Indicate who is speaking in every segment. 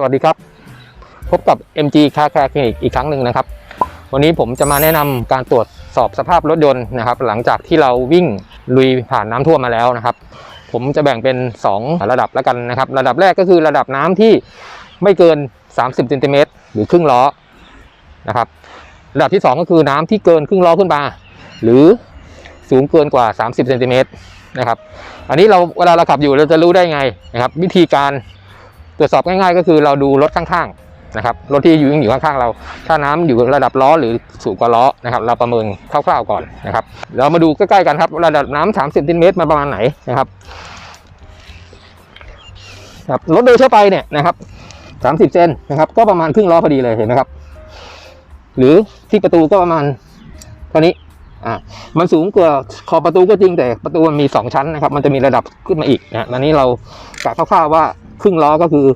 Speaker 1: สวัสดีครับ พบกับ MG Car Care Clinic อีกครั้งหนึ่งนะครับ วันนี้ผมจะมาแนะนำการตรวจสอบสภาพรถยนต์นะครับ หลังจากที่เราวิ่งลุยผ่านน้ำท่วมมาแล้วนะครับ ผมจะแบ่งเป็น 2 ระดับแล้วกันนะครับ ระดับแรกก็คือระดับน้ำที่ไม่เกิน 30เซนติเมตรหรือครึ่งล้อนะครับ ระดับที่ 2 ก็คือน้ำที่เกินครึ่งล้อขึ้นมา หรือสูงเกินกว่า 30เซนติเมตรนะครับ อันนี้เราเวลาเราขับอยู่เราจะรู้ได้ไงนะครับ วิธีการ ตรวจสอบง่ายๆ ก็คือเราดูรถข้างๆนะครับรถที่อยู่อยู่ข้างๆเรา ถ้าน้ำอยู่ระดับล้อหรือสูงกว่าล้อนะครับ เราประเมินคร่าวๆก่อนนะครับเรามาดูใกล้ๆกันครับ ระดับน้ำ30เซนติเมตรมาประมาณไหนนะครับครับรถโดยทั่วไปเนี่ยนะครับ30เซนนะครับก็ประมาณครึ่งล้อพอดีเลยเห็นไหมครับ หรือที่ประตูก็ประมาณเท่านี้อ่ามันสูงกว่าขอบประตูก็จริงแต่ประตูมันมี 2 ชั้นนะครับ มันจะมีระดับขึ้นมาอีกนะอันนี้เรากะคร่าวๆว่า ครึ่งล้อก็คือ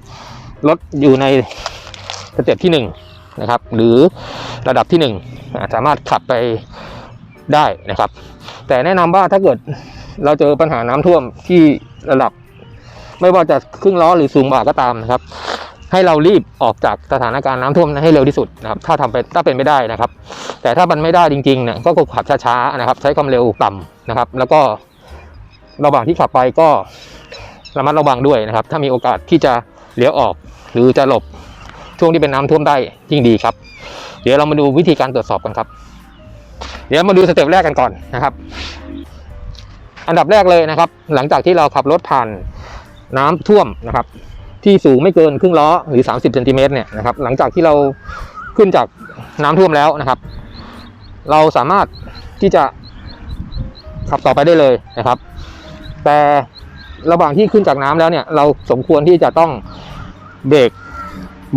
Speaker 1: รถอยู่ในสเต็ปที่1นงนะครับหรือระดับที่1อ่สามารถขับไปได้นะครับ แต่แนะนำว่าถ้าเกิดเราเจอปัญหาน้ำท่วมที่ระดับ ไม่ว่าจะครึ่งล้อหรือสูงกว่าก็ตามนะครับ ให้เรารีบออกจากสถานการณ์น้ำท่วมให้เร็วที่สุดนะครับ ถ้าทำไปถ้าเป็นไม่ได้นะครับ แต่ถ้ามันไม่ได้จริงๆเนี่ยก็ขับช้าๆนะครับ ใช้ความเร็วต่ำนะครับ แล้วก็ระหว่างที่ขับไปก็ ระมัดระวังด้วยนะครับ ถ้ามีโอกาสที่จะเลี้ยวออก หรือจะหลบช่วงที่เป็นน้ำท่วมได้ยิ่งดีครับ เดี๋ยวเรามาดูวิธีการตรวจสอบกันครับ เดี๋ยวมาดูสเต็ปแรกกันก่อนนะครับ อันดับแรกเลยนะครับ หลังจากที่เราขับรถผ่านน้ำท่วมนะครับ ที่สูงไม่เกินครึ่งล้อหรือ 30เซนติเมตรเนี่ยนะครับ หลังจากที่เราขึ้นจากน้ำท่วมแล้วนะครับ เราสามารถที่จะขับต่อไปได้เลยนะครับ แต่ ระหว่างที่ขึ้นจากน้ำแล้วเนี่ยเราสมควรที่จะต้องเบรก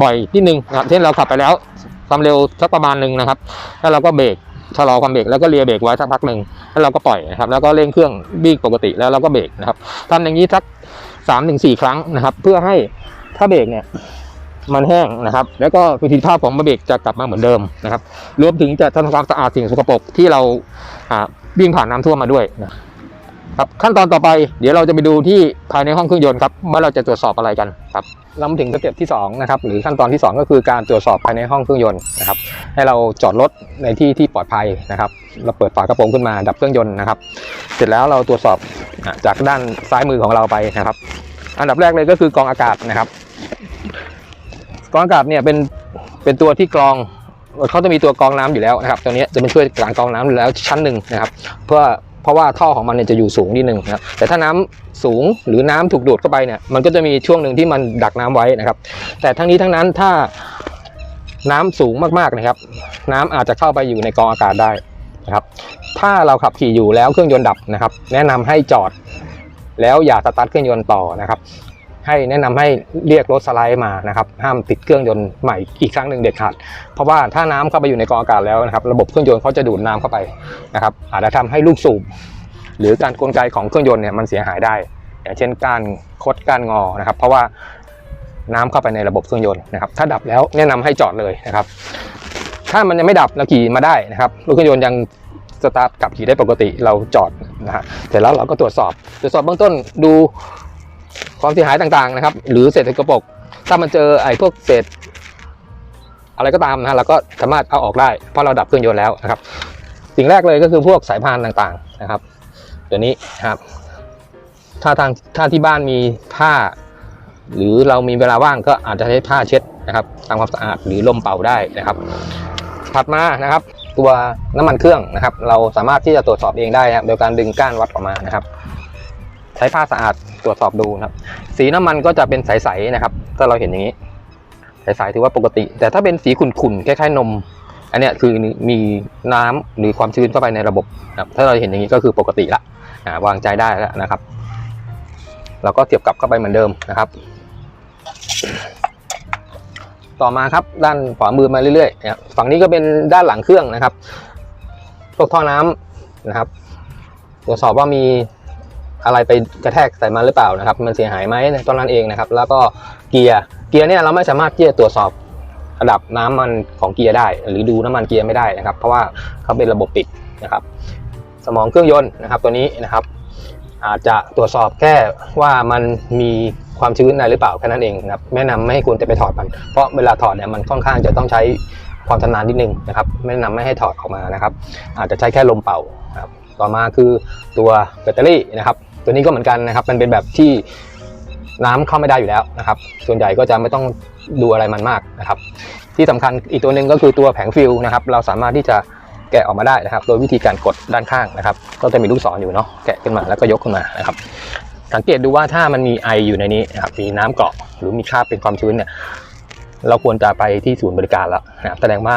Speaker 1: บ่อยนิดนึงนะครับเช่นเราขับไปแล้วความเร็วสักประมาณหนึ่งนะครับ แล้วเราก็เบรกชะลอความเบรกแล้วก็เลียเบรกไว้สักพักหนึ่งแล้วเราก็ปล่อยนะครับ แล้วก็เร่งเครื่องวิ่งปกติแล้วเราก็เบรกนะครับทำอย่างนี้สักสามถึงสี่ครั้งนะครับ เพื่อให้ถ้าเบรกเนี่ยมันแห้งนะครับ แล้วก็ประสิทธิภาพของระเบรกจะกลับมาเหมือนเดิมนะครับ รวมถึงจะทำความสะอาดสิ่งสกปรกที่เราอ่าวิ่งผ่านน้ำท่วมมาด้วยนะ ครับขั้นตอนต่อไปเดี๋ยวเราจะไปดูที่ภายในห้องเครื่องยนต์ครับว่าเราจะตรวจสอบอะไรกันครับเรามาถึงสเต็ปที่สองนะครับหรือขั้นตอนที่สองก็คือการตรวจสอบภายในห้องเครื่องยนต์นะครับให้เราจอดรถในที่ที่ปลอดภัยนะครับ เราเปิดฝากระโปรงขึ้นมาดับเครื่องยนต์นะครับ เสร็จแล้วเราตรวจสอบจากด้านซ้ายมือของเราไปนะครับ อันดับแรกเลยก็คือกรองอากาศนะครับกรองอากาศเนี่ยเป็นเป็นตัวที่กรองเขาจะมีตัวกรองน้ำอยู่แล้วนะครับตัวนี้จะเป็นช่วยการกรองน้ำอยู่แล้วชั้นหนึ่งนะครับ เพื่อ เพราะว่าท่อของมันเนี่ยจะอยู่สูงนิดนึงนะครับแต่ถ้าน้ำสูงหรือน้ำถูกดูดเข้าไปเนี่ยมันก็จะมีช่วงหนึ่งที่มันดักน้ำไว้นะครับ แต่ทั้งนี้ทั้งนั้นถ้าน้ำสูงมากๆนะครับ น้ำอาจจะเข้าไปอยู่ในกองอากาศได้นะครับ ถ้าเราขับขี่อยู่แล้วเครื่องยนต์ดับนะครับ แนะนำให้จอดแล้วอย่าสตาร์ทเครื่องยนต์ต่อนะครับ ให้แนะนำให้เรียกรถสไลด์มานะครับห้ามติดเครื่องยนต์ใหม่อีกครั้งหนึ่งเด็ดขาด เพราะว่าถ้าน้ำเข้าไปอยู่ในกรองอากาศแล้วนะครับระบบเครื่องยนต์เขาจะดูดน้ำเข้าไปนะครับอาจจะทำให้ลูกสูบหรือการกลไกของเครื่องยนต์เนี่ยมันเสียหายได้ อย่างเช่นการคดการงอนะครับเพราะว่าน้ำเข้าไปในระบบเครื่องยนต์นะครับถ้าดับแล้วแนะนำให้จอดเลยนะครับ ถ้ามันยังไม่ดับเราขี่มาได้นะครับรถเครื่องยนต์ยังสตาร์ทขับขี่ได้ปกติเราจอดนะฮะเสร็จแล้วเราก็ตรวจสอบ ตรวจสอบเบื้องต้นดู ความเสียหายต่างๆนะครับ หรือเศษสกปกถ้ามันเจอไอ้พวกเศษ อะไรก็ตามนะฮะเราก็สามารถเอาออกได้เพราะเราดับเครื่องยนต์แล้วนะครับ สิ่งแรกเลยก็คือพวกสายพานต่างๆนะครับเดี๋ยวนี้นะครับ ถ้าทางถ้าที่บ้านมีผ้า หรือเรามีเวลาว่างก็อาจจะใช้ผ้าเช็ดนะครับทำความสะอาดหรือลมเป่าได้นะครับถัดมานะครับ ตัวน้ำมันเครื่องนะครับ เราสามารถที่จะตรวจสอบเองได้นะครับโดยการดึงก้านวัดออกมานะครับ ใช้ผ้าสะอาดตรวจสอบดูนะครับ สีน้ำมันก็จะเป็นใสๆนะครับ ถ้าเราเห็นอย่างนี้ ใสๆถือว่าปกติ แต่ถ้าเป็นสีขุ่นๆคล้ายๆนม อันนี้คือมีน้ำหรือความชื้นเข้าไปในระบบนะครับ ถ้าเราเห็นอย่างนี้ก็คือปกติละวางใจได้แล้วนะครับเราก็เสียบกลับเข้าไปเหมือนเดิมนะครับ ต่อมาครับด้านขวามือมาเรื่อยๆนะครับฝั่งนี้ก็เป็นด้านหลังเครื่องนะครับพวกท่อน้ำนะครับ ตรวจสอบว่ามี อะไรไปกระแทกใส่มันหรือเปล่านะครับ มันเสียหายไหมตอนนั้นเองนะครับ แล้วก็เกียร์เกียร์เนี่ยเราไม่สามารถที่จะตรวจสอบระดับน้ำมันของเกียร์ได้ หรือดูน้ำมันเกียร์ไม่ได้นะครับ เพราะว่าเขาเป็นระบบปิดนะครับ สมองเครื่องยนต์นะครับ ตัวนี้นะครับ อาจจะตรวจสอบแค่ว่ามันมีความชื้นในหรือเปล่าแค่นั้นเองนะครับแนะนำไม่ให้คุณจะไปถอดมัน เพราะเวลาถอดเนี่ยมันค่อนข้างจะต้องใช้ความชำนาญนิดนึงนะครับแนะนำไม่ให้ถอดออกมานะครับ อาจจะใช้แค่ลมเป่าครับต่อมาคือตัวแบตเตอรี่นะครับ ตัวนี้ก็เหมือนกันนะครับ มันเป็นแบบที่น้ำเข้าไม่ได้อยู่แล้วนะครับ ส่วนใหญ่ก็จะไม่ต้องดูอะไรมันมากนะครับ ที่สำคัญอีกตัวหนึ่งก็คือตัวแผงฟิลนะครับ เราสามารถที่จะแกะออกมาได้นะครับ โดยวิธีการกดด้านข้างนะครับ ก็จะมีลูกศรอยู่เนาะ แกะขึ้นมาแล้วก็ยกขึ้นมานะครับ สังเกตดูว่าถ้ามันมีไออยู่ในนี้นะครับ มีน้ำเกาะหรือมีคราบเป็นความชื้นเนี่ย เราควรจะไปที่ศูนย์บริการแล้วนะครับ แสดงว่า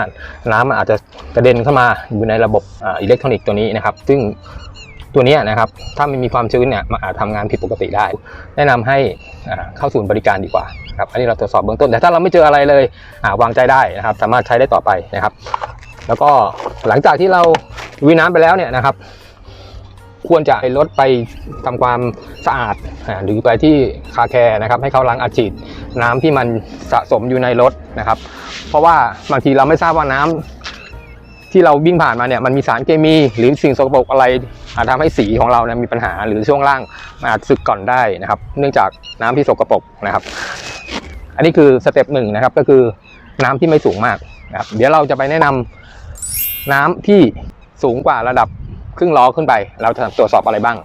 Speaker 1: น้ำมันอาจจะกระเด็นเข้ามาอยู่ในระบบอิเล็กทรอนิกส์ตัวนี้นะครับ ซึ่ง ตัวนี้นะครับถ้ามันมีความชื้นเนี่ยมันอาจทำงานผิดปกติได้ แนะนำให้เข้าศูนย์บริการดีกว่าครับอันนี้เราตรวจสอบเบื้องต้น แต่ถ้าเราไม่เจออะไรเลยวางใจได้นะครับ สามารถใช้ได้ต่อไปนะครับ แล้วก็หลังจากที่เราลุยน้ำไปแล้วเนี่ยนะครับ ควรจะไปรถไปทำความสะอาดหรือไปที่คาแคร์นะครับให้เขาล้างอัดฉีดน้ำที่มันสะสมอยู่ในรถนะครับ เพราะว่าบางทีเราไม่ทราบว่าน้ำ ที่เราวิ่งผ่านมาเนี่ยมันมีสารเคมี หรือสิ่งสกปรกอะไรอาจทำให้สีของเราเนี่ยมีปัญหาหรือช่วงล่างอาจสึกก่อนได้นะครับ เนื่องจากน้ำที่สกปรกนะครับ อันนี้คือสเต็ปหนึ่งนะครับก็คือน้ำที่ไม่สูงมากนะครับเดี๋ยวเราจะไปแนะนำน้ำที่สูงกว่าระดับครึ่งล้อขึ้นไป เราจะตรวจสอบอะไรบ้าง